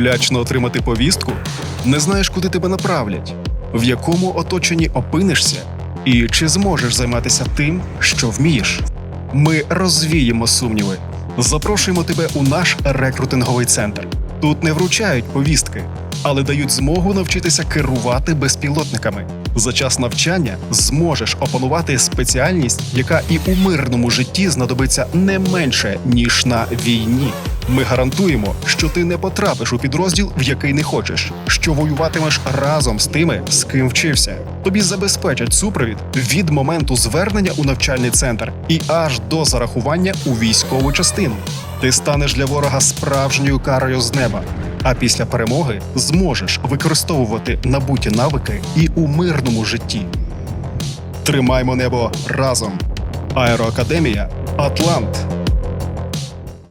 Лячно отримати повістку? Не знаєш, куди тебе направлять, в якому оточенні опинишся, і чи зможеш займатися тим, що вмієш. Ми розвіємо сумніви. Запрошуємо тебе у наш рекрутинговий центр. Тут не вручають повістки, але дають змогу навчитися керувати безпілотниками. За час навчання зможеш опанувати спеціальність, яка і у мирному житті знадобиться не менше ніж на війні. Ми гарантуємо, що ти не потрапиш у підрозділ, в який не хочеш, що воюватимеш разом з тими, з ким вчився. Тобі забезпечать супровід від моменту звернення у навчальний центр і аж до зарахування у військову частину. Ти станеш для ворога справжньою карою з неба. А після перемоги зможеш використовувати набуті навики і у мирному житті. Тримаймо небо разом. Аероакадемія Атлант.